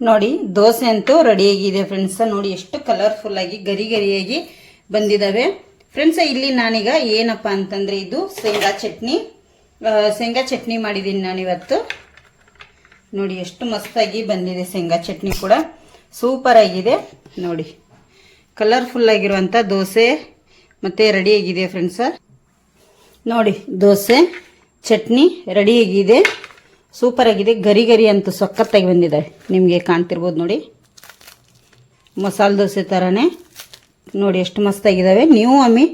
ನೋಡಿ, ದೋಸೆ ಅಂತೂ ರೆಡಿಯಾಗಿದೆ ಫ್ರೆಂಡ್ಸ ನೋಡಿ, ಎಷ್ಟು ಕಲರ್ಫುಲ್ ಆಗಿ, ಗರಿ ಗರಿಯಾಗಿ ಬಂದಿದ್ದಾವೆ ಫ್ರೆಂಡ್ಸ ಇಲ್ಲಿ ನಾನೀಗ ಏನಪ್ಪ ಅಂತಂದ್ರೆ ಇದು ಶೇಂಗಾ ಚಟ್ನಿ. ಶೇಂಗಾ ಚಟ್ನಿ ಮಾಡಿದ್ದೀನಿ ನಾನಿವತ್ತು. ನೋಡಿ, ಎಷ್ಟು ಮಸ್ತಾಗಿ ಬಂದಿದೆ ಶೇಂಗಾ ಚಟ್ನಿ ಕೂಡ. ಸೂಪರ್ ಆಗಿದೆ. ನೋಡಿ ಕಲರ್ಫುಲ್ ಆಗಿರುವಂಥ ದೋಸೆ ಮತ್ತೆ ರೆಡಿಯಾಗಿದೆ ಫ್ರೆಂಡ್ಸ ನೋಡಿ, ದೋಸೆ, ಚಟ್ನಿ ರೆಡಿಯಾಗಿದೆ ಸೂಪರ್ ಆಗಿದೆ. ಗರಿ ಗರಿ ಅಂತೂ ಸಖತ್ತಾಗಿ ಬಂದಿದೆ. ನಿಮಗೆ ಕಾಣ್ತಿರ್ಬೋದು ನೋಡಿ. ಮಸಾಲೆ ದೋಸೆ ಥರನೇ ನೋಡಿ ಎಷ್ಟು ಮಸ್ತಾಗಿದ್ದಾವೆ ನೀವು ಒಮ್ಮೆ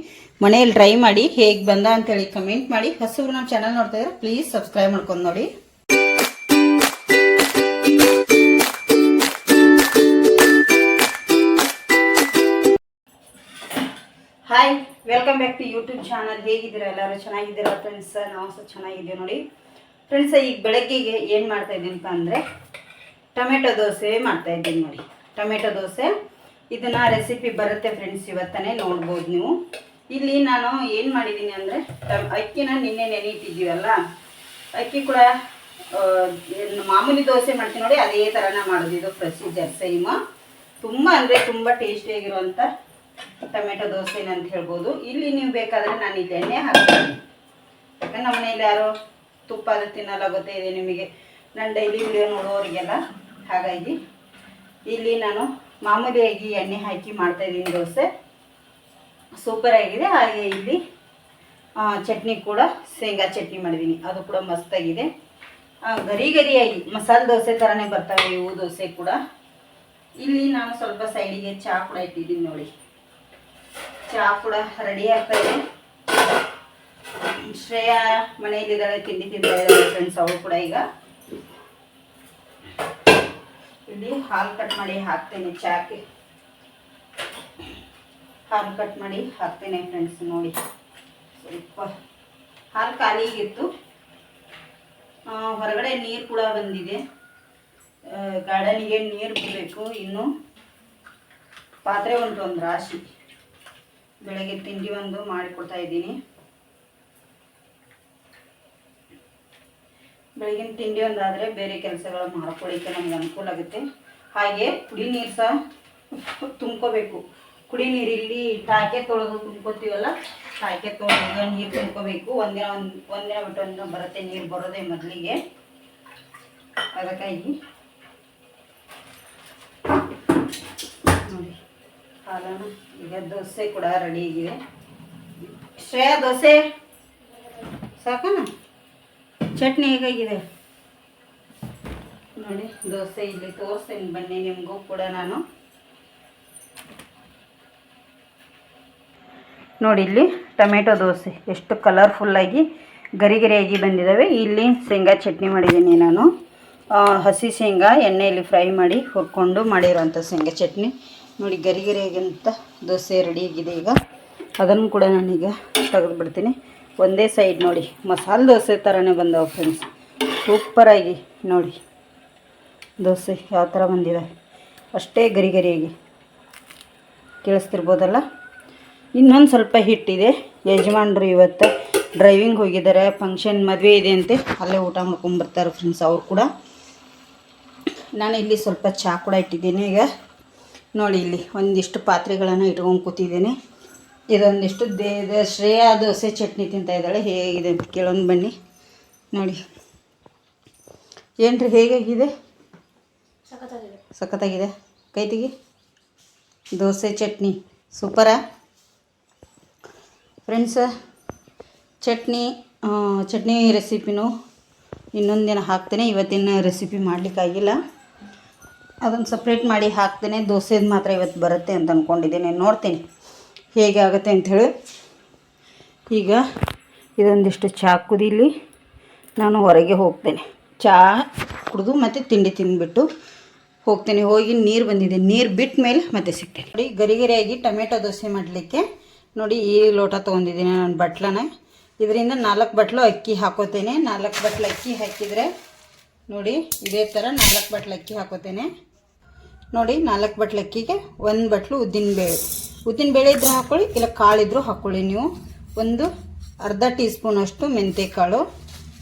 ಮನೆಯಲ್ಲಿ ಟ್ರೈ ಮಾಡಿ ಹೇಗೆ ಬಂದ ಅಂತೇಳಿ ಕಮೆಂಟ್ ಮಾಡಿ. ಹೊಸಬ್ರು ನಮ್ಮ ಚಾನಲ್ ನೋಡ್ತಾ ಇದ್ರೆ ಪ್ಲೀಸ್ ಸಬ್ಸ್ಕ್ರೈಬ್ ಮಾಡ್ಕೊಂಡು ನೋಡಿ. Hi welcome back to YouTube channel ಹೇಗಿದ್ದೀರಾ? ಎಲ್ಲರೂ ಚೆನ್ನಾಗಿದ್ದೀರಾ? ಫ್ರೆಂಡ್ಸ್ ನಾವು ಸಹ ಚೆನ್ನಾಗಿದ್ದೀವಿ ನೋಡಿ. ಫ್ರೆಂಡ್ಸ್, ಈಗ ಬೆಳಗ್ಗೆಗೆ ಏನು ಮಾಡ್ತಾ ಇದ್ದೀನಪ್ಪ ಅಂದರೆ ಟೊಮೆಟೊ ದೋಸೆ ಮಾಡ್ತಾ ಇದ್ದೀನಿ ನೋಡಿ. ಟೊಮೆಟೊ ದೋಸೆ. ಇದನ್ನು ರೆಸಿಪಿ ಬರುತ್ತೆ ಫ್ರೆಂಡ್ಸ್, ಇವತ್ತನೇ ನೋಡ್ಬೋದು ನೀವು. ಇಲ್ಲಿ ನಾನು ಏನು ಮಾಡಿದ್ದೀನಿ ಅಂದರೆ ಅಕ್ಕಿನ ನಿನ್ನೆ ನೆನೆಯಿಟ್ಟಿದ್ದೀವಲ್ಲ ಅಕ್ಕಿ ಕೂಡ ಮಾಮೂಲಿ ದೋಸೆ ಮಾಡ್ತೀನಿ ನೋಡಿ, ಅದೇ ಥರನ ಮಾಡೋದು ಇದು ಪ್ರೊಸೀಜರ್ ಸೇಮ್ ತುಂಬ ಅಂದರೆ ತುಂಬ ಟೇಸ್ಟಿಯಾಗಿರುವಂಥ ಟೊಮೆಟೊ ದೋಸೆನಂತ ಹೇಳ್ಬೋದು. ಇಲ್ಲಿ ನೀವು ಬೇಕಾದರೆ ನಾನು ಇಲ್ಲಿ ಹಾಕ್ತೀನಿ. ಯಾಕಂದ್ರೆ ನಮ್ಮ ಯಾರು ತುಪ್ಪ ಅದು ತಿನ್ನಲ್ಲ ಗೊತ್ತೇ ಇದೆ ನಿಮಗೆ. ನಾನು ಡೈಲಿ ವಿಡಿಯೋ ನೋಡೋರಿಗೆಲ್ಲ ಹಾಗಾಗಿ ಇಲ್ಲಿ ನಾನು ಮಾಮೂಲಿಯಾಗಿ ಎಣ್ಣೆ ಹಾಕಿ ಮಾಡ್ತಾ ಇದ್ದೀನಿ ದೋಸೆ. ಸೂಪರ್ ಆಗಿದೆ. ಹಾಗೆ ಇಲ್ಲಿ ಚಟ್ನಿ ಕೂಡ ಶೇಂಗಾ ಚಟ್ನಿ ಮಾಡಿದ್ದೀನಿ. ಅದು ಕೂಡ ಮಸ್ತಾಗಿದೆ. ಗರಿ ಗರಿಯಾಗಿ ಮಸಾಲೆ ದೋಸೆ ಥರನೇ ಬರ್ತವೆ ಇವು ದೋಸೆ ಕೂಡ. ಇಲ್ಲಿ ನಾನು ಸ್ವಲ್ಪ ಸೈಡಿಗೆ ಚಹಾ ಕೂಡ ಇಟ್ಟಿದ್ದೀನಿ ನೋಡಿ. ಚಹಾ ಕೂಡ ರೆಡಿ ಆಗ್ತಾ ಇದೆ. ಶ್ರೇಯಾ ಮನೆಯಲ್ಲಿದ್ದಾಳೆ ತಿಂಡಿ ತಿಂತಾ ಇದ್ದಾಳೆ ಫ್ರೆಂಡ್ಸ್ ಅವರು ಕೂಡ ಈಗ. ಇಲ್ಲಿ ಹಾಲು ಕಟ್ ಮಾಡಿ ಹಾಕ್ತೇನೆ ಚಾಕೆ ಹಾಲು ಕಟ್ ಮಾಡಿ ಹಾಕ್ತೇನೆ ಫ್ರೆಂಡ್ಸ್ ನೋಡಿ. ಸ್ವಲ್ಪ ಹಾಲು ಖಾಲಿಗಿತ್ತು ಹೊರಗಡೆ ನೀರು ಕೂಡ ಬಂದಿದೆ. ಗಾರ್ಡನಿಗೆ ನೀರು ಬಿಡಬೇಕು ಇನ್ನು ಪಾತ್ರೆ ಉಂಟು ಒಂದು ರಾಶಿ. ಬೆಳಗ್ಗೆ ತಿಂಡಿ ಒಂದು ಮಾಡಿಕೊಡ್ತಾ ಇದ್ದೀನಿ. ಬೆಳಗಿನ ತಿಂಡಿ ಒಂದಾದರೆ ಬೇರೆ ಕೆಲಸಗಳು ಮಾಡ್ಕೊಳ್ಳಿಕ್ಕೆ ನಮ್ಗೆ ಅನುಕೂಲ ಆಗುತ್ತೆ. ಹಾಗೆ ಕುಡಿ ನೀರು ಸಹ ತುಂಬ್ಕೋಬೇಕು. ಕುಡಿ ನೀರು ಇಲ್ಲಿ ಟಾಕೆ ತೊಳೆದು ತುಂಬ್ಕೋತೀವಲ್ಲ ಟಾಕೆ ತೊಳೆದು ನೀರು ತುಂಬ್ಕೋಬೇಕು. ಒಂದಿನ ಒಂದು, ಒಂದಿನ ಬಿಟ್ಟು ಒಂದಿನ ಬರುತ್ತೆ ನೀರು ಬರೋದೇ ಮೊದಲಿಗೆ. ಅದಕ್ಕಾಗಿ ನೋಡಿ ಈಗ ದೋಸೆ ಕೂಡ ರೆಡಿ ಆಗಿದೆ. ಶ್ರೇಯಾ ದೋಸೆ ಸಾಕನ? ಚಟ್ನಿ ಹೇಗಾಗಿದೆ? ನೋಡಿ, ದೋಸೆ ಇಲ್ಲಿ ತೋರಿಸ್ತೀನಿ ಬನ್ನಿ ನಿಮಗೂ ಕೂಡ ನಾನು. ನೋಡಿ ಇಲ್ಲಿ ಟೊಮೆಟೊ ದೋಸೆ. ಎಷ್ಟು ಕಲರ್ಫುಲ್ಲಾಗಿ ಗರಿ ಗರಿಯಾಗಿ ಬಂದಿದ್ದಾವೆ ಇಲ್ಲಿ ಶೇಂಗಾ ಚಟ್ನಿ ಮಾಡಿದ್ದೀನಿ ನಾನು. ಹಸಿ ಶೇಂಗಾ ಎಣ್ಣೆಯಲ್ಲಿ ಫ್ರೈ ಮಾಡಿ ಹುರ್ಕೊಂಡು ಮಾಡಿರೋಂಥ ಶೇಂಗಾ ಚಟ್ನಿ. ನೋಡಿ ಗರಿ ಗರಿಯಾಗಿಂತ ದೋಸೆ ರೆಡಿಯಾಗಿದೆ ಈಗ. ಅದನ್ನು ಕೂಡ ನಾನೀಗ ತೆಗೆದು ಬಿಡ್ತೀನಿ ಒಂದೇ ಸೈಡ್ ನೋಡಿ. ಮಸಾಲೆ ದೋಸೆ ಥರನೇ ಬಂದವು ಫ್ರೆಂಡ್ಸ್ ಸೂಪರಾಗಿ ನೋಡಿ. ದೋಸೆ ಯಾವ ಥರ ಬಂದಿದೆ. ಅಷ್ಟೇ ಗರಿ ಗರಿಯಾಗಿ. ಕೇಳಿಸ್ತಿರ್ಬೋದಲ್ಲ? ಇನ್ನೊಂದು ಸ್ವಲ್ಪ ಹಿಟ್ಟಿದೆ ಯಜಮಾನ್ರು ಇವತ್ತು ಡ್ರೈವಿಂಗ್ ಹೋಗಿದ್ದಾರೆ. ಫಂಕ್ಷನ್ ಮದುವೆ ಇದೆ ಅಂತೆ. ಅಲ್ಲೇ ಊಟ ಮಾಡ್ಕೊಂಬರ್ತಾರೆ ಫ್ರೆಂಡ್ಸ್ ಅವರು ಕೂಡ. ನಾನು ಇಲ್ಲಿ ಸ್ವಲ್ಪ ಚಹಾ ಕೂಡ ಇಟ್ಟಿದ್ದೀನಿ ಈಗ. ನೋಡಿ ಇಲ್ಲಿ ಒಂದಿಷ್ಟು ಪಾತ್ರೆಗಳನ್ನು ಇಟ್ಕೊಂಡು ಕೂತಿದ್ದೀನಿ. ಇದೊಂದಿಷ್ಟು ಶ್ರೇಯಾ ದೋಸೆ ಚಟ್ನಿ ತಿಂತಾ ಇದ್ದಾಳೆ. ಹೇಗಿದೆ ಅಂತ ಕೇಳೊಂದು ಬನ್ನಿ. ನೋಡಿ. ಏನ್ರಿ ಹೇಗಾಗಿದೆ? ಸಖತ್ತಾಗಿದೆ. ಕೈ ತೆಗಿ ದೋಸೆ ಚಟ್ನಿ. ಸೂಪರಾ? ಫ್ರೆಂಡ್ಸ ಚಟ್ನಿ ಚಟ್ನಿ ರೆಸಿಪಿನೂ ಇನ್ನೊಂದು ದಿನ ಹಾಕ್ತೇನೆ. ಇವತ್ತಿನ ರೆಸಿಪಿ ಮಾಡಲಿಕ್ಕಾಗಿಲ್ಲ. ಅದನ್ನು ಸಪ್ರೇಟ್ ಮಾಡಿ ಹಾಕ್ತೇನೆ. ದೋಸೆದು ಮಾತ್ರ ಇವತ್ತು ಬರುತ್ತೆ ಅಂತ ಅಂದ್ಕೊಂಡಿದ್ದೀನಿ ನೋಡ್ತೀನಿ. ಹೇಗೆ ಆಗುತ್ತೆ ಅಂಥೇಳಿ ಈಗ ಇದೊಂದಿಷ್ಟು ಚಹಾ ಕುದೀಲಿ. ನಾನು ಹೊರಗೆ ಹೋಗ್ತೇನೆ. ಚಹಾ ಕುಡಿದು ಮತ್ತು ತಿಂಡಿ ತಿಂದ್ಬಿಟ್ಟು ಹೋಗ್ತೇನೆ. ಹೋಗಿ ನೀರು ಬಂದಿದೆ. ನೀರು ಬಿಟ್ಟ ಮೇಲೆ ಮತ್ತೆ ಸಿಗ್ತೇನೆ. ನೋಡಿ ಗರಿ ಗರಿಯಾಗಿ ಟೊಮೆಟೊ ದೋಸೆ ಮಾಡಲಿಕ್ಕೆ. ನೋಡಿ, ಈ ಲೋಟ ತೊಗೊಂಡಿದ್ದೀನಿ ನಾನು ಬಟ್ಲನ. ಇದರಿಂದ ನಾಲ್ಕು ಬಟ್ಲು ಅಕ್ಕಿ ಹಾಕೋತೇನೆ. ನಾಲ್ಕು ಬಟ್ಲು ಅಕ್ಕಿ ಹಾಕಿದರೆ ನೋಡಿ, ಇದೇ ಥರ ನಾಲ್ಕು ಬಟ್ಲು ಅಕ್ಕಿ ಹಾಕೋತೇನೆ. ನೋಡಿ, ನಾಲ್ಕು ಬಟ್ಲು ಅಕ್ಕಿಗೆ ಒಂದು ಬಟ್ಲು ಉದ್ದಿನಬೇಳೆ ಉದ್ದಿನಬೇಳೆ ಇದ್ರೆ ಹಾಕ್ಕೊಳ್ಳಿ ಇಲ್ಲ ಕಾಳಿದ್ರು ಹಾಕ್ಕೊಳ್ಳಿ ನೀವು. ಒಂದು ಅರ್ಧ ಟೀ ಸ್ಪೂನಷ್ಟು ಮೆಂತೆ ಕಾಳು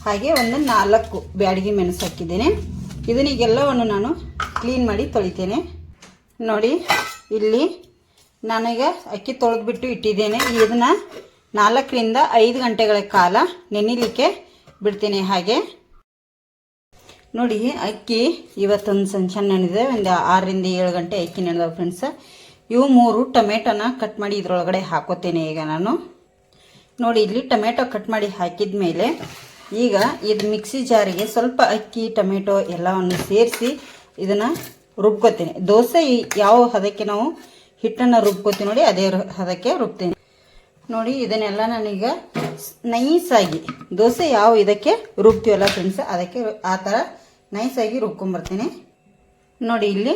ಹಾಗೆ ಒಂದು ನಾಲ್ಕು ಬ್ಯಾಡಗಿ ಮೆಣಸು ಹಾಕಿದ್ದೇನೆ. ಇದನ್ನೀಗೆಲ್ಲವನ್ನು ನಾನು ಕ್ಲೀನ್ ಮಾಡಿ ತೊಳಿತೇನೆ. ನೋಡಿ, ಇಲ್ಲಿ ನನಗೆ ಅಕ್ಕಿ ತೊಳೆದ್ಬಿಟ್ಟು ಇಟ್ಟಿದ್ದೇನೆ. ಇದನ್ನು ನಾಲ್ಕರಿಂದ ಐದು ಗಂಟೆಗಳ ಕಾಲ ನೆನಿಲಿಕ್ಕೆ ಬಿಡ್ತೀನಿ ಹಾಗೆ. ನೋಡಿ, ಅಕ್ಕಿ ಇವತ್ತೊಂದು ಸಣ್ಣ ನೆನೆದಿದೆ ಒಂದು ಆರರಿಂದ ಏಳು ಗಂಟೆ ಅಕ್ಕಿ ನೆನೆದವು ಫ್ರೆಂಡ್ಸ್ ಇವು ಮೂರು ಟೊಮೆಟೊನ ಕಟ್ ಮಾಡಿ ಇದರೊಳಗಡೆ ಹಾಕೋತೇನೆ ಈಗ ನಾನು. ನೋಡಿ, ಇಲ್ಲಿ ಟೊಮೆಟೊ ಕಟ್ ಮಾಡಿ ಹಾಕಿದ ಮೇಲೆ ಈಗ ಇದು ಮಿಕ್ಸಿ ಜಾರಿಗೆ ಸ್ವಲ್ಪ ಅಕ್ಕಿ, ಟೊಮೆಟೊ ಎಲ್ಲವನ್ನು ಸೇರಿಸಿ ಇದನ್ನು ರುಬ್ಕೋತೀನಿ. ದೋಸೆ ಯಾವ ಹದಕ್ಕೆ ನಾವು ಹಿಟ್ಟನ್ನು ರುಬ್ಕೋತೀವಿ ನೋಡಿ, ಅದೇ ಹದಕ್ಕೆ ರುಬ್ತೀನಿ. ನೋಡಿ, ಇದನ್ನೆಲ್ಲ ನಾನೀಗ ನೈಸಾಗಿ ದೋಸೆ ಯಾವ ಇದಕ್ಕೆ ರುಬ್ತೀವಲ್ಲ ಫ್ರೆಂಡ್ಸ್ ಅದಕ್ಕೆ ಆ ಥರ ನೈಸಾಗಿ ರುಬ್ಕೊಂಬರ್ತೀನಿ. ನೋಡಿ, ಇಲ್ಲಿ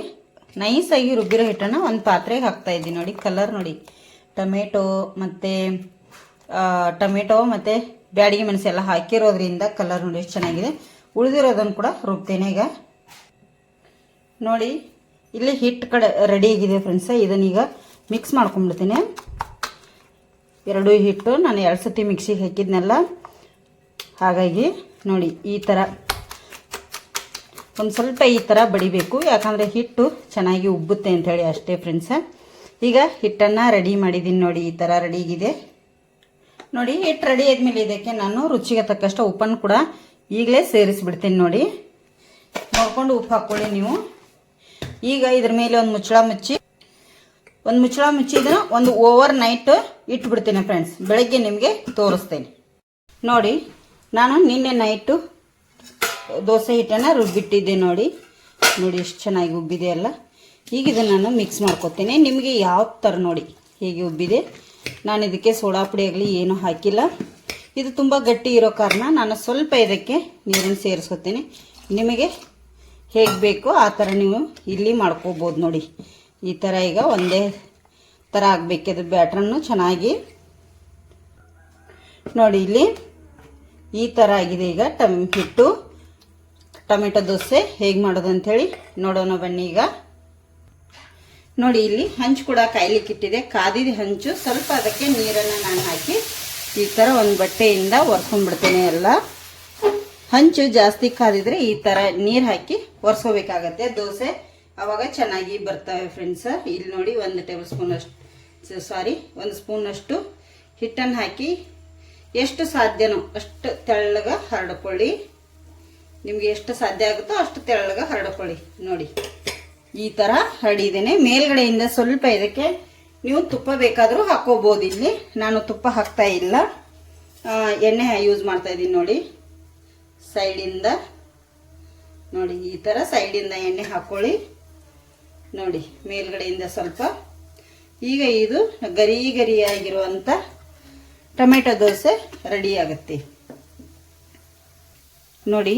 ನೈಸಾಗಿ ರುಬ್ಬಿರೋ ಹಿಟ್ಟನ್ನು ಒಂದು ಪಾತ್ರೆಗೆ ಹಾಕ್ತಾ ಇದ್ದೀನಿ ನೋಡಿ ಕಲರ್ ನೋಡಿ. ಟೊಮೆಟೊ ಮತ್ತು ಟೊಮೆಟೊ ಮತ್ತು ಬ್ಯಾಡಿಗೆ ಮೆಣಸು ಎಲ್ಲ ಹಾಕಿರೋದ್ರಿಂದ ಕಲರ್ ನೋಡಿ ಚೆನ್ನಾಗಿದೆ. ಉಳಿದಿರೋದನ್ನು ಕೂಡ ರುಬ್ತೇನೆ ಈಗ. ನೋಡಿ, ಇಲ್ಲಿ ಹಿಟ್ಟು ಕಡೆ ರೆಡಿ ಆಗಿದೆ ಫ್ರೆಂಡ್ಸ ಇದನ್ನೀಗ ಮಿಕ್ಸ್ ಮಾಡ್ಕೊಂಡ್ಬಿಡ್ತೀನಿ. ಎರಡು ಹಿಟ್ಟು, ನಾನು ಎರಡು ಸತಿ ಮಿಕ್ಸಿಗೆ ಹಾಕಿದ್ನೆಲ್ಲ. ಹಾಗಾಗಿ ನೋಡಿ, ಈ ಥರ ಒಂದು ಸ್ವಲ್ಪ ಈ ಥರ ಬಡಿಬೇಕು, ಯಾಕಂದರೆ ಹಿಟ್ಟು ಚೆನ್ನಾಗಿ ಉಬ್ಬುತ್ತೆ ಅಂಥೇಳಿ ಅಷ್ಟೇ ಫ್ರೆಂಡ್ಸ ಈಗ ಹಿಟ್ಟನ್ನು ರೆಡಿ ಮಾಡಿದ್ದೀನಿ ನೋಡಿ, ಈ ಥರ ರೆಡಿಗಿದೆ ನೋಡಿ ಹಿಟ್ಟು ರೆಡಿ ಆದಮೇಲೆ ಇದಕ್ಕೆ ನಾನು ರುಚಿಗೆ ತಕ್ಕಷ್ಟು ಉಪ್ಪನ್ನು ಕೂಡ ಈಗಲೇ ಸೇರಿಸ್ಬಿಡ್ತೀನಿ ನೋಡಿ. ನೋಡಿಕೊಂಡು ಉಪ್ಪು ಹಾಕ್ಕೊಳ್ಳಿ ನೀವು. ಈಗ ಇದ್ರ ಮೇಲೆ ಒಂದು ಮುಚ್ಚಳ ಮುಚ್ಚಿ, ಒಂದು ಮುಚ್ಚಳ ಮುಚ್ಚಿ ಒಂದು ಓವರ್ ನೈಟ್ ಇಟ್ಬಿಡ್ತೀನಿ ಫ್ರೆಂಡ್ಸ್ ಬೆಳಗ್ಗೆ ನಿಮಗೆ ತೋರಿಸ್ತೇನೆ. ನೋಡಿ, ನಾನು ನಿನ್ನೆ ನೈಟು ದೋಸೆ ಹಿಟ್ಟನ್ನು ರುಬ್ಬಿಟ್ಟಿದ್ದೆ ನೋಡಿ. ನೋಡಿ ಎಷ್ಟು ಚೆನ್ನಾಗಿ ಉಬ್ಬಿದೆ ಅಲ್ಲ. ಈಗ ಇದನ್ನು ನಾನು ಮಿಕ್ಸ್ ಮಾಡ್ಕೊತೇನೆ. ನಿಮಗೆ ಯಾವ ಥರ ನೋಡಿ ಹೇಗೆ ಉಬ್ಬಿದೆ. ನಾನು ಇದಕ್ಕೆ ಸೋಡಾ ಪುಡಿ ಆಗಲಿ ಏನೂ ಹಾಕಿಲ್ಲ. ಇದು ತುಂಬ ಗಟ್ಟಿ ಇರೋ ಕಾರಣ ನಾನು ಸ್ವಲ್ಪ ಇದಕ್ಕೆ ನೀರನ್ನು ಸೇರಿಸ್ಕೊತೀನಿ. ನಿಮಗೆ ಹೇಗೆ ಬೇಕೋ ಆ ಥರ ನೀವು ಇಲ್ಲಿ ಮಾಡ್ಕೋಬೋದು ನೋಡಿ. ಈ ಥರ ಈಗ ಒಂದೇ ಥರ ಆಗಬೇಕಿದು ಬ್ಯಾಟ್ರನ್ನು ಚೆನ್ನಾಗಿ. ನೋಡಿ ಇಲ್ಲಿ ಈ ಥರ ಆಗಿದೆ ಈಗ ಟಮ್ ಹಿಟ್ಟು. ಟೊಮೆಟೊ ದೋಸೆ ಹೇಗೆ ಮಾಡೋದು ಅಂಥೇಳಿ ನೋಡೋಣ ಬನ್ನಿ ಈಗ. ನೋಡಿ, ಇಲ್ಲಿ ಹಂಚು ಕೂಡ ಕಾಯ್ಲಿಕ್ಕಿಟ್ಟಿದೆ ಕಾದಿದ ಹಂಚು ಸ್ವಲ್ಪ ಅದಕ್ಕೆ ನೀರನ್ನು ನಾನು ಹಾಕಿ ಈ ಥರ ಒಂದು ಬಟ್ಟೆಯಿಂದ ಒರೆಸ್ಕೊಂಡ್ಬಿಡ್ತೇನೆ ಎಲ್ಲ. ಹಂಚು ಜಾಸ್ತಿ ಕಾದಿದ್ರೆ ಈ ಥರ ನೀರು ಹಾಕಿ ಒರೆಸ್ಕೋಬೇಕಾಗತ್ತೆ. ದೋಸೆ ಅವಾಗ ಚೆನ್ನಾಗಿ ಬರ್ತವೆ ಫ್ರೆಂಡ್ಸ್ ಇಲ್ಲಿ ನೋಡಿ ಒಂದು ಟೇಬಲ್ ಸ್ಪೂನ್ ಅಷ್ಟು ಸಾರಿ ಒಂದು ಸ್ಪೂನಷ್ಟು ಹಿಟ್ಟನ್ನು ಹಾಕಿ ಎಷ್ಟು ಸಾಧ್ಯನೋ ಅಷ್ಟು ತೆಳ್ಳಗೆ ಹರಡ್ಕೊಳ್ಳಿ. ನಿಮಗೆ ಎಷ್ಟು ಸಾಧ್ಯ ಆಗುತ್ತೋ ಅಷ್ಟು ತೆಳ್ಳಗೆ ಹರಡ್ಕೊಳ್ಳಿ, ನೋಡಿ. ಈ ಥರ ಹರಡಿದ್ದೇನೆ. ಮೇಲ್ಗಡೆಯಿಂದ ಸ್ವಲ್ಪ ಇದಕ್ಕೆ ನೀವು ತುಪ್ಪ ಬೇಕಾದರೂ ಹಾಕೋಬೋದು ಇಲ್ಲಿ. ನಾನು ತುಪ್ಪ ಹಾಕ್ತಾ ಇಲ್ಲ. ಎಣ್ಣೆ ಯೂಸ್ ಮಾಡ್ತಾ ಇದ್ದೀನಿ ನೋಡಿ. ಸೈಡಿಂದ, ನೋಡಿ, ಈ ಥರ ಸೈಡಿಂದ ಎಣ್ಣೆ ಹಾಕ್ಕೊಳ್ಳಿ. ನೋಡಿ, ಮೇಲ್ಗಡೆಯಿಂದ ಸ್ವಲ್ಪ. ಈಗ ಇದು ಗರಿ ಗರಿಯಾಗಿರುವಂಥ ಟೊಮೆಟೊ ದೋಸೆ ರೆಡಿ ಆಗುತ್ತೆ. ನೋಡಿ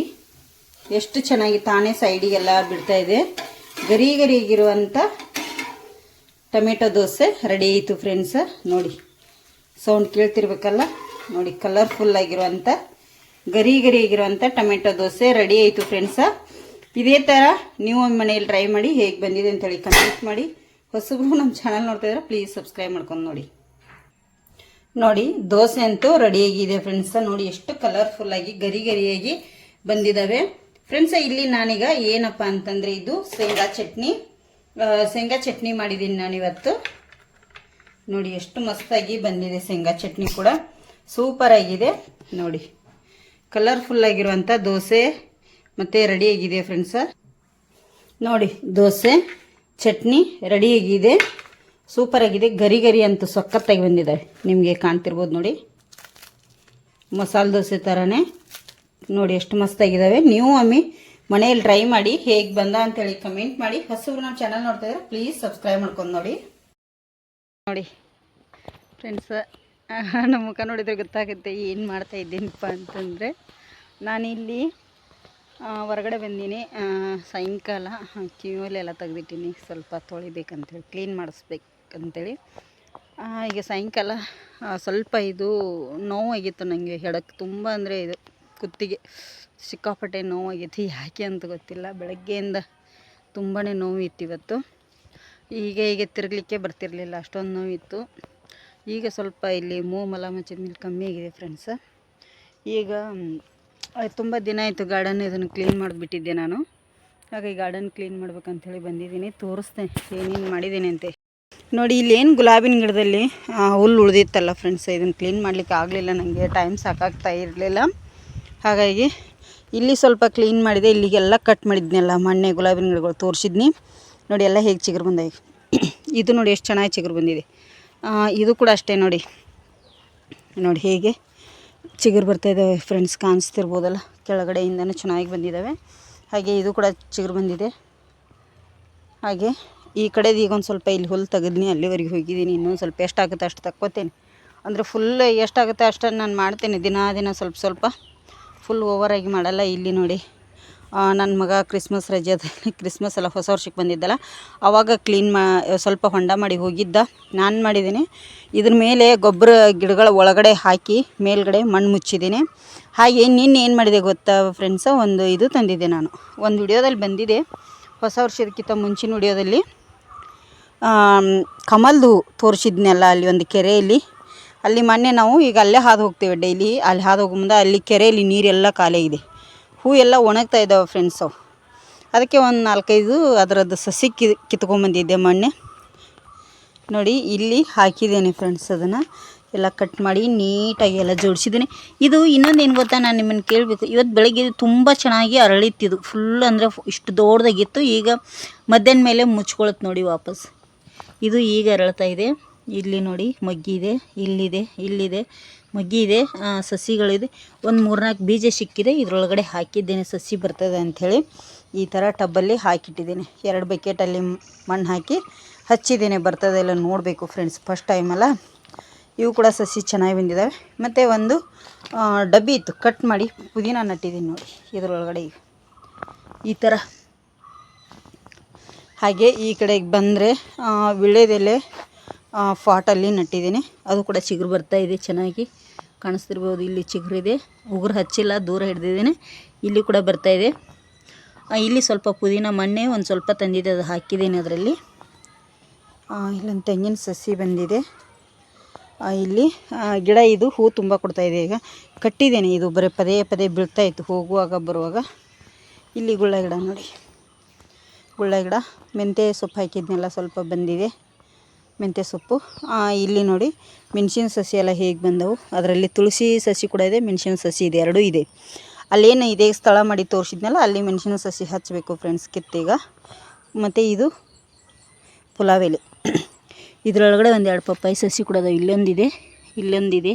ಎಷ್ಟು ಚೆನ್ನಾಗಿ ತಾನೇ ಸೈಡಿಗೆಲ್ಲ ಬಿಡ್ತಾ ಇದೆ. ಗರಿ ಗರಿಗಿರುವಂಥ ಟೊಮೆಟೊ ದೋಸೆ ರೆಡಿ ಆಯಿತು ಫ್ರೆಂಡ್ಸ್ ನೋಡಿ ಸೌಂಡ್ ಕೇಳ್ತಿರ್ಬೇಕಲ್ಲ? ನೋಡಿ ಕಲರ್ಫುಲ್ ಆಗಿರುವಂಥ ಗರಿ ಗರಿ ಆಗಿರುವಂಥ ಟೊಮೆಟೊ ದೋಸೆ ರೆಡಿ ಆಯಿತು ಫ್ರೆಂಡ್ಸ ಇದೇ ಥರ ನೀವು ಒಂದು ಮನೇಲಿ ಟ್ರೈ ಮಾಡಿ ಹೇಗೆ ಬಂದಿದೆ ಅಂತೇಳಿ ಕಮೆಂಟ್ ಮಾಡಿ. ಹೊಸಬ್ರು ನಮ್ಮ ಚಾನಲ್ ನೋಡ್ತಾ ಇದ್ರೆ ಪ್ಲೀಸ್ ಸಬ್ಸ್ಕ್ರೈಬ್ ಮಾಡ್ಕೊಂಡು ನೋಡಿ. ನೋಡಿ, ದೋಸೆ ಅಂತೂ ರೆಡಿಯಾಗಿದೆ ಫ್ರೆಂಡ್ಸ ನೋಡಿ, ಎಷ್ಟು ಕಲರ್ಫುಲ್ ಆಗಿ, ಗರಿ ಗರಿಯಾಗಿ ಬಂದಿದ್ದಾವೆ ಫ್ರೆಂಡ್ಸ ಇಲ್ಲಿ ನಾನೀಗ ಏನಪ್ಪ ಅಂತಂದರೆ ಇದು ಶೇಂಗಾ ಚಟ್ನಿ. ಶೇಂಗಾ ಚಟ್ನಿ ಮಾಡಿದ್ದೀನಿ ನಾನಿವತ್ತು. ನೋಡಿ, ಎಷ್ಟು ಮಸ್ತಾಗಿ ಬಂದಿದೆ ಶೇಂಗಾ ಚಟ್ನಿ ಕೂಡ. ಸೂಪರ್ ಆಗಿದೆ. ನೋಡಿ ಕಲರ್ಫುಲ್ ಆಗಿರುವಂಥ ದೋಸೆ ಮತ್ತು ರೆಡಿಯಾಗಿದೆ ಫ್ರೆಂಡ್ಸ ನೋಡಿ, ದೋಸೆ, ಚಟ್ನಿ ರೆಡಿಯಾಗಿದೆ ಸೂಪರ್ ಆಗಿದೆ. ಗರಿ ಗರಿ ಅಂತೂ ಸಖತ್ತಾಗಿ ಬಂದಿದ್ದಾವೆ ನಿಮಗೆ ಕಾಣ್ತಿರ್ಬೋದು ನೋಡಿ. ಮಸಾಲೆ ದೋಸೆ ಥರನೇ ನೋಡಿ ಎಷ್ಟು ಮಸ್ತಾಗಿದ್ದಾವೆ ನೀವು ಅಮ್ಮಿ ಮನೆಯಲ್ಲಿ ಟ್ರೈ ಮಾಡಿ ಹೇಗೆ ಬಂದ ಅಂತೇಳಿ ಕಮೆಂಟ್ ಮಾಡಿ. ಹೊಸಬ್ರು ನಮ್ಮ ಚಾನಲ್ ನೋಡ್ತಾ ಇದ್ರೆ ಪ್ಲೀಸ್ ಸಬ್ಸ್ಕ್ರೈಬ್ ಮಾಡ್ಕೊಂಡು ನೋಡಿ. ನೋಡಿ ಫ್ರೆಂಡ್ಸ್ ನಮ್ಮ ಮುಖ ನೋಡಿದ್ರೆ ಗೊತ್ತಾಗುತ್ತೆ ಏನು ಮಾಡ್ತಾ ಇದ್ದೀನಪ್ಪ ಅಂತಂದರೆ ನಾನಿಲ್ಲಿ ಹೊರಗಡೆ ಬಂದೀನಿ. ಸಾಯಂಕಾಲ ಎಲ್ಲ ತೆಗ್ದಿಟ್ಟೀನಿ. ಸ್ವಲ್ಪ ತೊಳಿಬೇಕಂತೇಳಿ ಕ್ಲೀನ್ ಮಾಡಿಸ್ಬೇಕಂತೇಳಿ. ಈಗ ಸಾಯಂಕಾಲ ಸ್ವಲ್ಪ ಇದು ನೋವಾಗಿತ್ತು ನನಗೆ ಹೆಡಕ್ಕೆ ತುಂಬ ಅಂದರೆ ಇದು. ಕುತ್ತಿಗೆ ಸಿಕ್ಕಾಪಟ್ಟೆ ನೋವಾಗೈತಿ ಯಾಕೆ ಅಂತ ಗೊತ್ತಿಲ್ಲ. ಬೆಳಗ್ಗೆಯಿಂದ ತುಂಬಾ ನೋವಿತ್ತು ಇವತ್ತು. ಈಗ ಈಗ ತಿರುಗಲಿಕ್ಕೆ ಬರ್ತಿರಲಿಲ್ಲ. ಅಷ್ಟೊಂದು ನೋವಿತ್ತು. ಈಗ ಸ್ವಲ್ಪ ಇಲ್ಲಿ ಮೂ ಮಲ ಮಚ್ಚಿದ ಮೇಲೆ ಕಮ್ಮಿ ಆಗಿದೆ ಫ್ರೆಂಡ್ಸ್ ಈಗ ತುಂಬ ದಿನ ಆಯಿತು ಗಾರ್ಡನ್ ಇದನ್ನು ಕ್ಲೀನ್ ಮಾಡಿಬಿಟ್ಟಿದ್ದೆ ನಾನು. ಹಾಗೆ ಗಾರ್ಡನ್ ಕ್ಲೀನ್ ಮಾಡ್ಬೇಕಂಥೇಳಿ ಬಂದಿದ್ದೀನಿ. ತೋರಿಸ್ತೇನೆ ಏನೇನು ಮಾಡಿದ್ದೀನಿ ಅಂತೆ. ನೋಡಿ, ಇಲ್ಲಿ ಏನು ಗುಲಾಬಿನ ಗಿಡದಲ್ಲಿ ಹುಲ್ಲು ಉಳಿದಿತ್ತಲ್ಲ ಫ್ರೆಂಡ್ಸ್ ಇದನ್ನು ಕ್ಲೀನ್ ಮಾಡಲಿಕ್ಕೆ ಆಗಲಿಲ್ಲ. ನನಗೆ ಟೈಮ್ ಸಾಕಾಗ್ತಾ ಇರಲಿಲ್ಲ. ಹಾಗಾಗಿ ಇಲ್ಲಿ ಸ್ವಲ್ಪ ಕ್ಲೀನ್ ಮಾಡಿದೆ. ಇಲ್ಲಿಗೆಲ್ಲ ಕಟ್ ಮಾಡಿದ್ನಲ್ಲ ಮೊನ್ನೆ ಗುಲಾಬಿನ ಗಿಡಗಳು ತೋರಿಸಿದ್ನಿ. ನೋಡಿ, ಎಲ್ಲ ಹೇಗೆ ಚಿಗುರು ಬಂದಾಗ. ಇದು ನೋಡಿ, ಎಷ್ಟು ಚೆನ್ನಾಗಿ ಚಿಗುರು ಬಂದಿದೆ. ಇದು ಕೂಡ ಅಷ್ಟೇ ನೋಡಿ. ನೋಡಿ, ಹೇಗೆ ಚಿಗುರು ಬರ್ತಾ ಇದ್ದಾವೆ ಫ್ರೆಂಡ್ಸ್ ಕಾಣಿಸ್ತಿರ್ಬೋದಲ್ಲ? ಕೆಳಗಡೆಯಿಂದನೂ ಚೆನ್ನಾಗಿ ಬಂದಿದ್ದಾವೆ ಹಾಗೆ ಇದು ಕೂಡ ಚಿಗುರು ಬಂದಿದೆ. ಹಾಗೆ ಈ ಕಡೆದು ಈಗ ಒಂದು ಸ್ವಲ್ಪ ಇಲ್ಲಿ ಹುಲ್ಲು ತೆಗೆದ್ನಿ, ಅಲ್ಲಿವರೆಗೆ ಹೋಗಿದ್ದೀನಿ. ಇನ್ನೊಂದು ಸ್ವಲ್ಪ ಎಷ್ಟಾಗುತ್ತೆ ಅಷ್ಟು ತಕ್ಕೋತೇನೆ. ಅಂದರೆ ಫುಲ್ ಎಷ್ಟಾಗುತ್ತೆ ಅಷ್ಟನ್ನು ನಾನು ಮಾಡ್ತೇನೆ. ದಿನ ದಿನ ಸ್ವಲ್ಪ ಸ್ವಲ್ಪ. ಫುಲ್ ಓವರಾಗಿ ಮಾಡಲ್ಲ ಇಲ್ಲಿ ನೋಡಿ. ನನ್ನ ಮಗ ಕ್ರಿಸ್ಮಸ್ ರಜೆದಲ್ಲಿ ಕ್ರಿಸ್ಮಸ್ ಎಲ್ಲ ಹೊಸ ವರ್ಷಕ್ಕೆ ಬಂದಿದ್ದಲ್ಲ. ಆವಾಗ ಕ್ಲೀನ್ ಮಾ, ಸ್ವಲ್ಪ ಹೊಂಡ ಮಾಡಿ ಹೋಗಿದ್ದ. ನಾನು ಮಾಡಿದ್ದೀನಿ. ಇದ್ರ ಮೇಲೆ ಗೊಬ್ಬರ ಗಿಡಗಳ ಒಳಗಡೆ ಹಾಕಿ, ಮೇಲ್ಗಡೆ ಮಣ್ಣು ಮುಚ್ಚಿದ್ದೀನಿ. ಹಾಗೆ ನಿನ್ನೆ ಏನು ಮಾಡಿದೆ ಗೊತ್ತಾ ಫ್ರೆಂಡ್ಸ ಒಂದು ಇದು ತಂದಿದ್ದೆ ನಾನು. ಒಂದು ವಿಡಿಯೋದಲ್ಲಿ ಬಂದಿದೆ. ಹೊಸ ವರ್ಷದಕ್ಕಿಂತ ಮುಂಚಿನ ವಿಡಿಯೋದಲ್ಲಿ ಕಮಲ್ದು ತೋರಿಸಿದ್ನಲ್ಲ ಅಲ್ಲಿ ಒಂದು ಕೆರೆಯಲ್ಲಿ. ಅಲ್ಲಿ ಮೊನ್ನೆ ನಾವು ಈಗ ಅಲ್ಲೇ ಹಾದು ಹೋಗ್ತೇವೆ ಡೈಲಿ. ಅಲ್ಲಿ ಹಾದು ಹೋಗೋ ಮುಂದೆ ಅಲ್ಲಿ ಕೆರೆಯಲ್ಲಿ ನೀರೆಲ್ಲ ಖಾಲಿ ಇದೆ. ಹೂ ಎಲ್ಲ ಒಣಗ್ತಾ ಇದ್ದಾವೆ ಫ್ರೆಂಡ್ಸ್ ಅದಕ್ಕೆ ಒಂದು ನಾಲ್ಕೈದು ಅದರದ್ದು ಸಸಿ ಕಿ ಕಿತ್ಕೊಂಬಂದಿದ್ದೆ ಮೊನ್ನೆ ನೋಡಿ, ಇಲ್ಲಿ ಹಾಕಿದ್ದೇನೆ ಫ್ರೆಂಡ್ಸ್ ಅದನ್ನು. ಎಲ್ಲ ಕಟ್ ಮಾಡಿ ನೀಟಾಗಿ ಎಲ್ಲ ಜೋಡಿಸಿದ್ದೀನಿ. ಇದು ಇನ್ನೊಂದು ಏನು ಗೊತ್ತಾ, ನಾನು ನಿಮ್ಮನ್ನು ಕೇಳಬೇಕು. ಇವತ್ತು ಬೆಳಗ್ಗೆ ತುಂಬ ಚೆನ್ನಾಗಿ ಅರಳಿತ್ತಿದು ಫುಲ್ ಅಂದರೆ ಇಷ್ಟು ದೊಡ್ಡದಾಗಿತ್ತು. ಈಗ ಮಧ್ಯಾಹ್ನ ಮೇಲೆ ಮುಚ್ಕೊಳತ್ತೆ ನೋಡಿ ವಾಪಸ್. ಇದು ಈಗ ಅರಳ್ತಾ ಇದೆ. ಇಲ್ಲಿ ನೋಡಿ ಮಗ್ಗಿದೆ ಇಲ್ಲಿದೆ ಇಲ್ಲಿದೆ ಮಗ್ಗಿದೆ ಸಸಿಗಳಿದೆ. ಒಂದು ಮೂರ್ನಾಲ್ಕು ಬೀಜ ಸಿಕ್ಕಿದೆ, ಇದರೊಳಗಡೆ ಹಾಕಿದ್ದೇನೆ ಸಸಿ ಬರ್ತದೆ ಅಂಥೇಳಿ. ಈ ಥರ ಟಬ್ಬಲ್ಲಿ ಹಾಕಿಟ್ಟಿದ್ದೀನಿ. ಎರಡು ಬಕೆಟಲ್ಲಿ ಮಣ್ಣು ಹಾಕಿ ಹಚ್ಚಿದ್ದೇನೆ, ಬರ್ತದೆ ಎಲ್ಲ ನೋಡಬೇಕು ಫ್ರೆಂಡ್ಸ್ ಫಸ್ಟ್ ಟೈಮಲ್ಲ ಇವು ಕೂಡ ಸಸಿ ಚೆನ್ನಾಗಿ ಬಂದಿದ್ದಾವೆ ಮತ್ತು ಒಂದು ಡಬ್ಬಿ ಇತ್ತು ಕಟ್ ಮಾಡಿ ಪುದೀನ ನಟ್ಟಿದ್ದೀನಿ ನೋಡಿ, ಇದರೊಳಗಡೆ ಈ ಥರ ಹಾಗೆ ಈ ಕಡೆಗೆ ಬಂದರೆ ವಿಳ್ಯದೆಲೆ ಫಾಟಲ್ಲಿ ನಟ್ಟಿದ್ದೀನಿ. ಅದು ಕೂಡ ಚಿಗುರು ಬರ್ತಾ ಇದೆ, ಚೆನ್ನಾಗಿ ಕಾಣಿಸ್ತಿರ್ಬೋದು. ಇಲ್ಲಿ ಚಿಗುರಿದೆ ಉಗುರು ಹಚ್ಚಿಲ್ಲ, ದೂರ ಹಿಡ್ದಿದ್ದೀನಿ. ಇಲ್ಲಿ ಕೂಡ ಬರ್ತಾ ಇದೆ. ಇಲ್ಲಿ ಸ್ವಲ್ಪ ಪುದೀನ ಮೊನ್ನೆ ಒಂದು ಸ್ವಲ್ಪ ತಂದಿದೆ, ಅದು ಹಾಕಿದ್ದೀನಿ ಅದರಲ್ಲಿ. ಇಲ್ಲೊಂದು ತೆಂಗಿನ ಸಸಿ ಬಂದಿದೆ. ಇಲ್ಲಿ ಗಿಡ ಇದು ಹೂ ತುಂಬ ಕೊಡ್ತಾ ಇದೆ ಈಗ. ಕಟ್ಟಿದ್ದೇನೆ ಇದು ಬರೀ ಪದೇ ಪದೇ ಬೀಳ್ತಾ ಇತ್ತು ಹೋಗುವಾಗ, ಬರುವಾಗ. ಇಲ್ಲಿ ಗುಳ್ಳ ಗಿಡ ನೋಡಿ. ಗುಳ್ಳ ಗಿಡ ಮೆಂತ್ಯ ಸೊಪ್ಪು ಹಾಕಿದ್ನೆಲ್ಲ ಸ್ವಲ್ಪ ಬಂದಿದೆ. ಮೆಂತ್ಯ ಸೊಪ್ಪು. ಇಲ್ಲಿ ನೋಡಿ ಮೆಣಸಿನ ಸಸಿ ಎಲ್ಲ ಹೇಗೆ ಬಂದವು. ಅದರಲ್ಲಿ ತುಳಸಿ ಸಸಿ ಕೂಡ ಇದೆ, ಮೆಣಸಿನ ಸಸಿ ಇದೆ, ಎರಡೂ ಇದೆ. ಅಲ್ಲೇನು ಇದೆ ಸ್ಥಳ ಮಾಡಿ ತೋರಿಸಿದ್ನಲ್ಲ, ಅಲ್ಲಿ ಮೆಣಸಿನ ಸಸಿ ಹಚ್ಚಬೇಕು ಫ್ರೆಂಡ್ಸ್ ಕಿತ್ತೀಗ. ಮತ್ತು ಇದು ಪುಲಾವ್ ಎಲೆ. ಇದರೊಳಗಡೆ ಒಂದೆರಡು ಪಪ್ಪಾಯಿ ಸಸಿ ಕೂಡ ಅದಾವೆ, ಇಲ್ಲೊಂದಿದೆ ಇಲ್ಲೊಂದಿದೆ.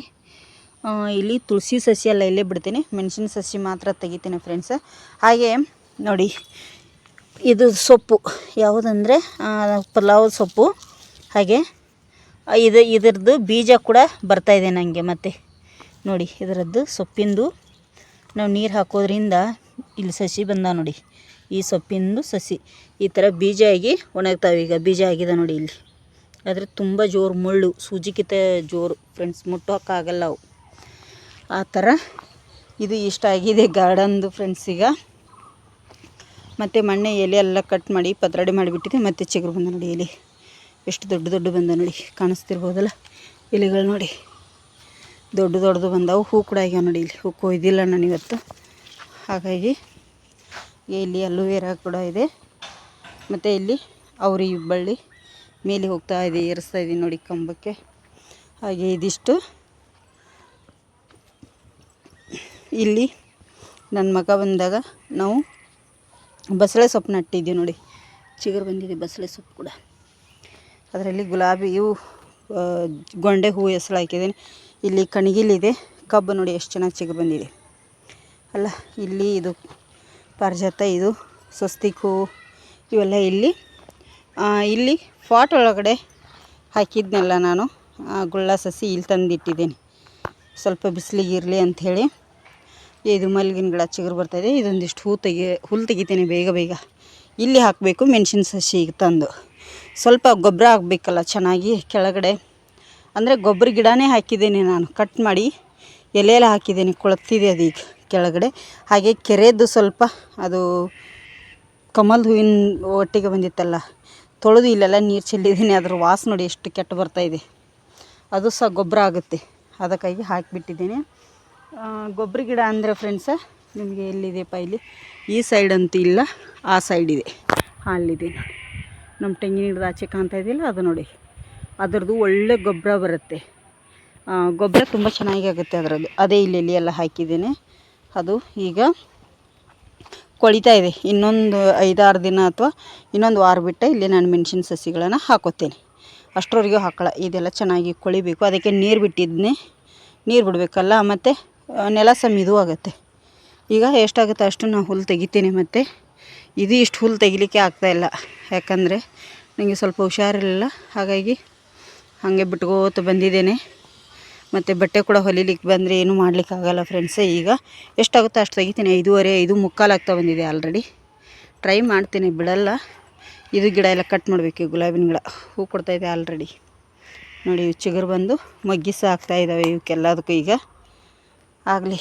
ಇಲ್ಲಿ ತುಳಸಿ ಸಸಿ ಎಲ್ಲ ಇಲ್ಲೇ ಬಿಡ್ತೀನಿ, ಮೆಣಸಿನ ಸಸಿ ಮಾತ್ರ ತೆಗಿತೀನಿ ಫ್ರೆಂಡ್ಸ್ ಹಾಗೆ ನೋಡಿ, ಇದು ಸೊಪ್ಪು ಯಾವುದಂದರೆ ಪಲಾವ್ ಸೊಪ್ಪು. ಹಾಗೆ ಇದು ಇದರದ್ದು ಬೀಜ ಕೂಡ ಬರ್ತಾ ಇದೆ ನನಗೆ ಮತ್ತೆ. ನೋಡಿ, ಇದರದ್ದು ಸೊಪ್ಪಿಂದು. ನಾವು ನೀರು ಹಾಕೋದ್ರಿಂದ ಇಲ್ಲಿ ಸಸಿ ಬಂದ ನೋಡಿ, ಈ ಸೊಪ್ಪಿಂದು ಸಸಿ. ಈ ಥರ ಬೀಜ ಆಗಿ ಒಣಗ್ತಾವೆ ಈಗ, ಬೀಜ ಆಗಿದೆ ನೋಡಿ ಇಲ್ಲಿ. ಆದರೆ ತುಂಬ ಜೋರು ಮುಳ್ಳು ಸೂಜಿಕಿತ ಜೋರು ಫ್ರೆಂಡ್ಸ್ ಮುಟ್ಟೋಕ್ಕಾಗಲ್ಲ ಅವು. ಆ ಥರ ಇದು ಇಷ್ಟ ಆಗಿದೆ ಗಾರ್ಡನ್ದು ಫ್ರೆಂಡ್ಸ್ ಈಗ. ಮತ್ತು ಮಣ್ಣೆ ಎಲೆ ಎಲ್ಲ ಕಟ್ ಮಾಡಿ ಪತ್ರೊಡೆ ಮಾಡಿಬಿಟ್ಟಿದೆ, ಮತ್ತು ಚಿಗುರು ಬಂದ ನೋಡಿ ಎಲೆ. ಎಷ್ಟು ದೊಡ್ಡ ದೊಡ್ಡ ಬಂದ ನೋಡಿ, ಕಾಣಿಸ್ತಿರ್ಬೋದಲ್ಲ? ಇಲಿಗಳು ನೋಡಿ. ದೊಡ್ಡ ದೊಡ್ಡದು ಬಂದವು. ಹೂ ಕೂಡ ಆಗ್ಯಾವ ನೋಡಿ ಇಲ್ಲಿ. ಹೂ ಕೊಯ್ದಿಲ್ಲ ನಾನು ಇವತ್ತು. ಹಾಗಾಗಿ ಇಲ್ಲಿ ಅಲೋವೆರಾ ಕೂಡ ಇದೆ. ಮತ್ತು ಇಲ್ಲಿ ಅವ್ರಿ ಬಳ್ಳಿ ಮೇಲೆ ಹೋಗ್ತಾ ಇದೆ, ಏರಿಸ್ತಾ ಇದ್ದೀನಿ ನೋಡಿ ಕಂಬಕ್ಕೆ. ಹಾಗೆ ಇದಿಷ್ಟು. ಇಲ್ಲಿ ನನ್ನ ಮಗ ಬಂದಾಗ ನಾವು ಬಸಳೆ ಸೊಪ್ಪು ನಟ್ಟಿದ್ದೀವಿ ನೋಡಿ. ಚಿಗುರು ಬಂದಿದೆ ಬಸಳೆ ಸೊಪ್ಪು ಕೂಡ. ಅದರಲ್ಲಿ ಗುಲಾಬಿ, ಇವು ಗೊಂಡೆ ಹೂವು ಹೆಸರು ಹಾಕಿದ್ದೀನಿ. ಇಲ್ಲಿ ಕಣಗಿಲಿದೆ. ಕಬ್ಬು ನೋಡಿ ಎಷ್ಟು ಚೆನ್ನಾಗಿ ಚಿಗು ಬಂದಿದೆ. ಅಲ್ಲ, ಇಲ್ಲಿ ಇದು ಪಾರಿಜಾತ, ಇದು ಸ್ವಸ್ತಿಕ್ ಹೂ, ಇವೆಲ್ಲ ಇಲ್ಲಿ. ಇಲ್ಲಿ ಫಾಟ್ ಒಳಗಡೆ ಹಾಕಿದ್ನಲ್ಲ ನಾನು. ಗುಳ್ಳ ಸಸಿ ಇಲ್ಲಿ ತಂದಿಟ್ಟಿದ್ದೀನಿ. ಸ್ವಲ್ಪ ಬಿಸಿಲಿಗೆ ಇರಲಿ ಅಂಥೇಳಿ ಇದು ಮಲ್ಲಿಗಿನ ಗಿಡ ಚಿಗುರು ಬರ್ತಾಯಿದೆ ಇದೊಂದಿಷ್ಟು ಹೂ ತೆಗಿ ಹುಲ್ಲು ತೆಗಿತೀನಿ ಬೇಗ ಬೇಗ. ಇಲ್ಲಿ ಹಾಕಬೇಕು ಮೆಣಸಿನ ಸಸಿ ತಂದು. ಸ್ವಲ್ಪ ಗೊಬ್ಬರ ಆಗಬೇಕಲ್ಲ ಚೆನ್ನಾಗಿ ಕೆಳಗಡೆ. ಅಂದರೆ ಗೊಬ್ಬರ ಗಿಡನೇ ಹಾಕಿದ್ದೀನಿ ನಾನು. ಕಟ್ ಮಾಡಿ ಎಲೆಯೆಲ್ಲ ಹಾಕಿದ್ದೀನಿ. ಕೊಳತಿದೆ ಈಗ ಕೆಳಗಡೆ. ಹಾಗೆ ಕೆರೆದು ಸ್ವಲ್ಪ ಅದು ಕಮಲ್ ಹೂವಿನ ಒಟ್ಟಿಗೆ ಬಂದಿತ್ತಲ್ಲ, ತೊಳೆದು ಇಲ್ಲೆಲ್ಲ ನೀರು ಚೆಲ್ಲಿದ್ದೀನಿ. ಅದ್ರ ವಾಸ ನೋಡಿ ಎಷ್ಟು ಕೆಟ್ಟು ಬರ್ತಾ ಇದೆ. ಅದು ಸಹ ಗೊಬ್ಬರ ಆಗುತ್ತೆ. ಅದಕ್ಕಾಗಿ ಹಾಕಿಬಿಟ್ಟಿದ್ದೀನಿ. ಗೊಬ್ಬರ ಗಿಡ ಅಂದರೆ ಫ್ರೆಂಡ್ಸ ನಿಮಗೆ ಎಲ್ಲಿದೆಯಪ್ಪ ಇಲ್ಲಿ? ಈ ಸೈಡ್ ಅಂತೂ ಇಲ್ಲ, ಆ ಸೈಡ್ ಇದೆ. ಅಲ್ಲಿದೆ ನೋಡಿ ನಮ್ಮ ತೆಂಗಿನ ಗಿಡದ ಆಚೆ ಕಾಣ್ತಾ ಇದೆಯಲ್ಲ, ಅದು ನೋಡಿ. ಅದರದ್ದು ಒಳ್ಳೆ ಗೊಬ್ಬರ ಬರುತ್ತೆ. ಗೊಬ್ಬರ ತುಂಬ ಚೆನ್ನಾಗಿ ಆಗುತ್ತೆ ಅದರದ್ದು. ಅದೇ ಇಲ್ಲಿ ಇಲ್ಲಿ ಎಲ್ಲ ಹಾಕಿದ್ದೀನಿ. ಅದು ಈಗ ಕೊಳಿತಾ ಇದೆ. ಇನ್ನೊಂದು ಐದಾರು ದಿನ ಅಥವಾ ಇನ್ನೊಂದು ವಾರ ಬಿಟ್ಟು ಇಲ್ಲಿ ನಾನು ಮೆಣಸಿನ ಸಸಿಗಳನ್ನು ಹಾಕೋತೇನೆ. ಅಷ್ಟರವರೆಗೂ ಹಾಕಲ್ಲ. ಇದೆಲ್ಲ ಚೆನ್ನಾಗಿ ಕೊಳಿಬೇಕು. ಅದಕ್ಕೆ ನೀರು ಬಿಟ್ಟಿದ್ನೆ. ನೀರು ಬಿಡಬೇಕಲ್ಲ, ಮತ್ತು ನೆಲ ಸಮ ಇದು ಆಗುತ್ತೆ. ಈಗ ಎಷ್ಟಾಗುತ್ತೆ ಅಷ್ಟು ನಾನು ಹುಲ್ಲು ತೆಗಿತೀನಿ ಮತ್ತು. ಇದು ಇಷ್ಟು ಹುಲ್ಲು ತೆಗಿಲಿಕ್ಕೆ ಆಗ್ತಾಯಿಲ್ಲ ಯಾಕಂದರೆ ನನಗೆ ಸ್ವಲ್ಪ ಹುಷಾರಿರಲಿಲ್ಲ. ಹಾಗಾಗಿ ಹಾಗೆ ಬಿಟ್ಕೋತ ಬಂದಿದ್ದೇನೆ. ಮತ್ತು ಬಟ್ಟೆ ಕೂಡ ಹೊಲಿಲಿಕ್ಕೆ ಬಂದರೆ ಏನೂ ಮಾಡಲಿಕ್ಕಾಗಲ್ಲ ಫ್ರೆಂಡ್ಸೇ ಈಗ ಎಷ್ಟಾಗುತ್ತೋ ಅಷ್ಟು ತೆಗಿತೀನಿ. ಐದೂವರೆ, ಐದು ಮುಕ್ಕಾಲಾಗ್ತಾ ಬಂದಿದೆ ಆಲ್ರೆಡಿ ಟ್ರೈ ಮಾಡ್ತೀನಿ, ಬಿಡಲ್ಲ. ಇದು ಗಿಡ ಎಲ್ಲ ಕಟ್ ಮಾಡಬೇಕು ಗುಲಾಬಿನ ಗಿಡ. ಹೂ ಕೊಡ್ತಾಯಿದೆ ಆಲ್ರೆಡಿ ನೋಡಿ, ಚಿಗುರು ಬಂದು ಮಗ್ಗಿಸ ಆಗ್ತಾಯಿದ್ದಾವೆ ಇವಕ್ಕೆಲ್ಲದಕ್ಕೂ ಈಗ. ಆಗಲಿ.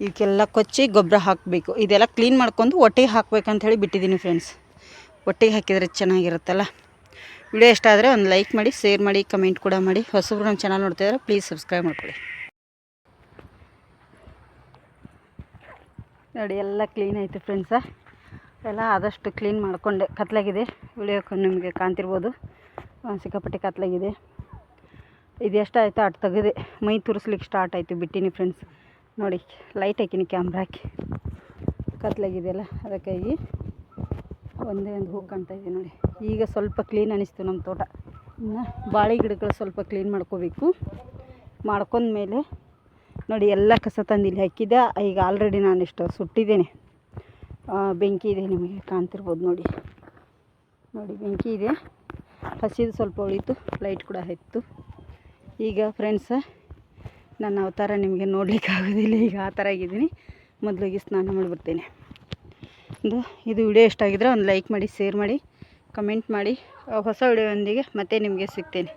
ಇವಕ್ಕೆಲ್ಲ ಕೊಚ್ಚಿ ಗೊಬ್ಬರ ಹಾಕಬೇಕು. ಇದೆಲ್ಲ ಕ್ಲೀನ್ ಮಾಡ್ಕೊಂಡು ಒಟ್ಟಿಗೆ ಹಾಕ್ಬೇಕಂತ ಹೇಳಿ ಬಿಟ್ಟಿದ್ದೀನಿ ಫ್ರೆಂಡ್ಸ್ ಒಟ್ಟಿಗೆ ಹಾಕಿದರೆ ಚೆನ್ನಾಗಿರುತ್ತಲ್ಲ? ವಿಡಿಯೋ ಇಷ್ಟ ಆದರೆ ಒಂದು ಲೈಕ್ ಮಾಡಿ ಶೇರ್ ಮಾಡಿ ಕಮೆಂಟ್ ಕೂಡ ಮಾಡಿ. ಹೊಸಬ್ರು ನಮ್ಮ ಚಾನಲ್ ನೋಡ್ತಿದ್ರೆ ಪ್ಲೀಸ್ ಸಬ್ಸ್ಕ್ರೈಬ್ ಮಾಡ್ಕೊಳ್ಳಿ. ನೋಡಿ, ಎಲ್ಲ ಕ್ಲೀನ್ ಆಯಿತು ಫ್ರೆಂಡ್ಸ ಎಲ್ಲ ಆದಷ್ಟು ಕ್ಲೀನ್ ಮಾಡಿಕೊಂಡೆ. ಕತ್ಲಾಗಿದೆ. ವಿಡಿಯೋ ನಿಮಗೆ ಕಾಣ್ತಿರ್ಬೋದು. ಸಿಕ್ಕಾಪಟ್ಟೆ ಕತ್ಲಾಗಿದೆ. ಇದೆಷ್ಟಾಯ್ತು ಅಟ್ ತೆಗೆದೆ ಮೈ ತುರಿಸ್ಲಿಕ್ಕೆ ಸ್ಟಾರ್ಟ್ ಆಯಿತು ಬಿಟ್ಟಿನಿ ಫ್ರೆಂಡ್ಸ್ ನೋಡಿ ಲೈಟ್ ಹಾಕಿನಿ ಕ್ಯಾಮ್ರಾ ಹಾಕಿ. ಕತ್ಲಾಗಿದೆಯಲ್ಲ, ಅದಕ್ಕಾಗಿ ಒಂದೇ ಒಂದು ಹೂ ಕಾಣ್ತಾ ಇದೆ ನೋಡಿ. ಈಗ ಸ್ವಲ್ಪ ಕ್ಲೀನ್ ಅನಿಸ್ತು ನಮ್ಮ ತೋಟ. ಇನ್ನು ಬಾಳೆ ಗಿಡಗಳು ಸ್ವಲ್ಪ ಕ್ಲೀನ್ ಮಾಡ್ಕೋಬೇಕು. ಮಾಡ್ಕೊಂಡ್ಮೇಲೆ ನೋಡಿ, ಎಲ್ಲ ಕಸ ತಂದು ಇಲ್ಲಿ ಹಾಕಿದ್ದೆ. ಈಗ ಆಲ್ರೆಡಿ ನಾನು ಇಷ್ಟು ಸುಟ್ಟಿದ್ದೇನೆ. ಬೆಂಕಿ ಇದೆ ನಿಮಗೆ ಕಾಣ್ತಿರ್ಬೋದು ನೋಡಿ. ನೋಡಿ, ಬೆಂಕಿ ಇದೆ. ಹಸಿದು ಸ್ವಲ್ಪ ಉಳಿತು ಲೈಟ್ ಕೂಡ ಹತ್ತು ಈಗ ಫ್ರೆಂಡ್ಸ ನನ್ನ ಅವತಾರ ನಿಮಗೆ ನೋಡಲಿಕ್ಕೆ ಆಗೋದಿಲ್ಲ. ಈಗ ಆ ಥರ ಆಗಿದ್ದೀನಿ. ಮೊದಲಿಗೆ ಸ್ನಾನ ಮಾಡಿಬಿಡ್ತೀನಿ ಒಂದು ಇದು ವಿಡಿಯೋ ಇಷ್ಟ ಆಗಿದ್ರೆ ಒಂದು ಲೈಕ್ ಮಾಡಿ, ಶೇರ್ ಮಾಡಿ, ಕಮೆಂಟ್ ಮಾಡಿ. ಹೊಸ ವಿಡಿಯೋದೊಂದಿಗೆ ಮತ್ತೆ ನಿಮಗೆ ಸಿಗ್ತೇನೆ.